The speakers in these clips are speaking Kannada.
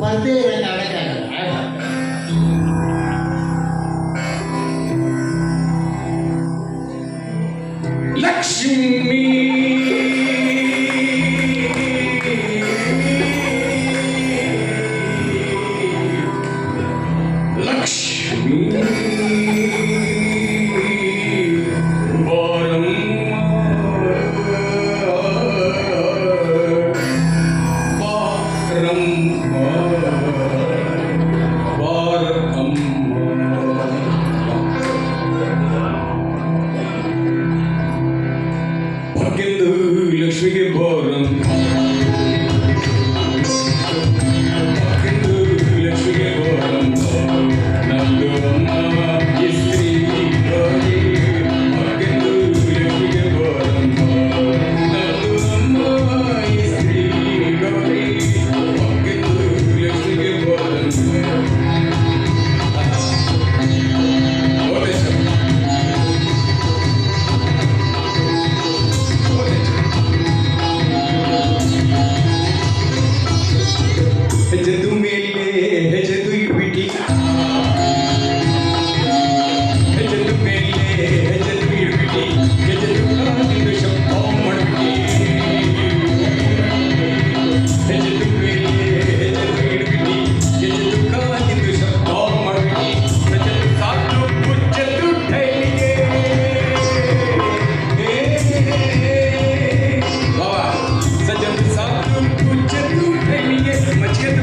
ಬರ್ದೇ ಇರೋಂಗೆ ಆಡೋಕ್ಕಾಗಲ್ಲ Lakshmi Lakshmi Looks like a bottom.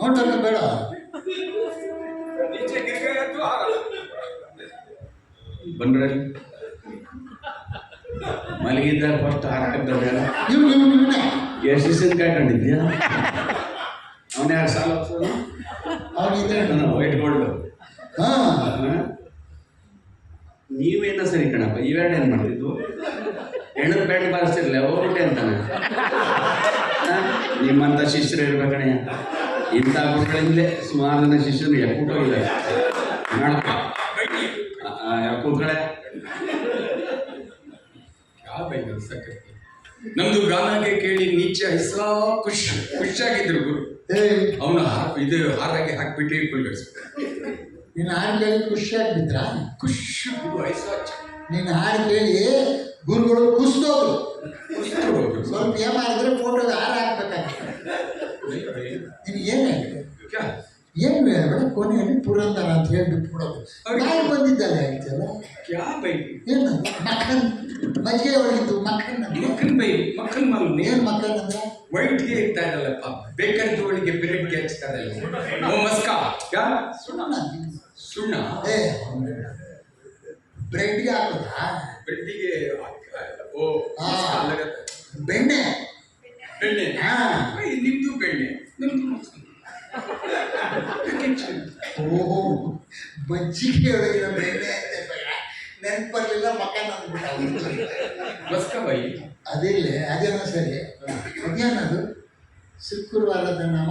ನೋಡ್ತಾರೆ ಬೇಡ. ಬಂದ್ರೆ ಮಲಗಿದ್ದಾಗ ಫಸ್ಟ್ ಹಾರ ಹಾಕಿದ್ದವ್ರೆ ನೀವು ನೀವು ನೀವೇ ಎಷ್ಟು ದಿವಸ ಕಾಯ್ಕೊಂಡಿದ್ಯಾ? ಅವನ ಯಾರು ಸಾಲ ಅವ್ನಿದೆ ವೈಟ್ ಗೋಲ್ಡ್ ಹಾಂ ನೀವೇನ ಸರಿ ಕಣಪ್ಪ ಇವೆರಡು ಏನು ಮಾಡ್ತಿದ್ವು ಹೆಣ್ಣದ ಬೆಣ್ಣು ಬಾರಿಸ್ತಿರ್ಲಿಲ್ಲ ಹೋಗ್ಬಿಟ್ಟೆ ಅಂತಾನೆ. ನಿಮ್ಮಂತ ನಿಮ್ಮಂಥ ಶಿಷ್ಯರು ಇರ್ಬೇಕಣೆ ಇಂಥ ಗುರುಗಳಿಂದಲೇ ಸುಮಾರು ಜನ ಶಿಷ್ಯರು ಎಕ್ಕೂಟೋಗಿಲ್ಲ ಮಾಡಪ್ಪ ಕೂತ್ಕಳೆ ನಮ್ದು ಗಾನಕ್ಕೆ ಕೇಳಿ ನೀಚ ಹೆಸ ಖುಷ್ ಖುಷಿಯಾಗಿದ್ರು ಗುರು. ಏ ಅವನ ಇದು ಹಾರಾಗಿ ಹಾಕ್ಬಿಟ್ಟು ಇಟ್ಕೊಳ್ಬೇಕು ನೀನು ಹಾಡು ಕೇಳಿ ಖುಷಿಯಾಗಿದ್ರ? ಖುಷಿ ಗುರು ಐಸ ನಿನ್ನ ಹಾಡು ಕೇಳಿ ಗುರುಗಳು ಕುಸ್ತೋದ್ರು. ಸ್ವಲ್ಪ ಏನ್ ಮಾಡಿದ್ರೆ ಫೋಟೋಗೆ ಹಾರ ಹಾಕ್ಬೇಕಾಗ್ತದೆ ನಿನಗೆ ಏನಾಗಿದೆ ಕ್ಯಾ ಏನು ಬೇಡ ಕೊನೆಯಲ್ಲಿ ಪುರಂದರ ಅಂತ ಹೇಳಿಬಿಟ್ಟು ಕೊಡೋದು. ನಾಯಿ ಬಂದಿದ್ದಲ್ಲ ಹೇಳ್ತೀಯಲ್ಲ ಕ್ಯಾ ಬೈ? ಏನು ಮಕ್ಕನ್ ಮಜ್ಜಿಗೆ ಒಳಗಿದ್ದು ಮಕ್ಕನ್ ಮಕ್ಕನ್ ಬೈ ಮಕ್ಕನ್ ಮಾಲು ಏನು ಮಕ್ಕನ್ ಅಂದ್ರೆ? ವೈಟ್ಗೆ ಇರ್ತಾ ಇರಲ್ಲಪ್ಪ ಬೇಕರಿ ತೋಳಿಗೆ ಪಿರಿಯಡ್ಗೆ ಗೆ ಇರಲ್ಲ ಓ ಮಸ್ಕಾ. ಯಾ ಸುಣ್ಣ ಸುಣ್ಣ? ಏ ಬ್ರೆಡ್ಗೆ ಹಾಕೋದಾ ಬ್ರೆಡ್ಡಿಗೆ ಓ ಬೆಣ್ಣೆ. ಬೆಣ್ಣೆ. ಹಾ. ಮಜ್ಜಿಗೆ ಒಳಗಿನ ಬೆಣ್ಣೆ ಅಂತ ಬೇಡ ನೆನ್ಪು ಬರಲಿಲ್ಲ ಮಕ್ಕ ನಂದ್ಬಿಟ್ಟು ಅದಿಲ್ಲ ಅದೇನೋ ಸರಿ ಅದು ಶುಕ್ರವಾರದ ನಾಮ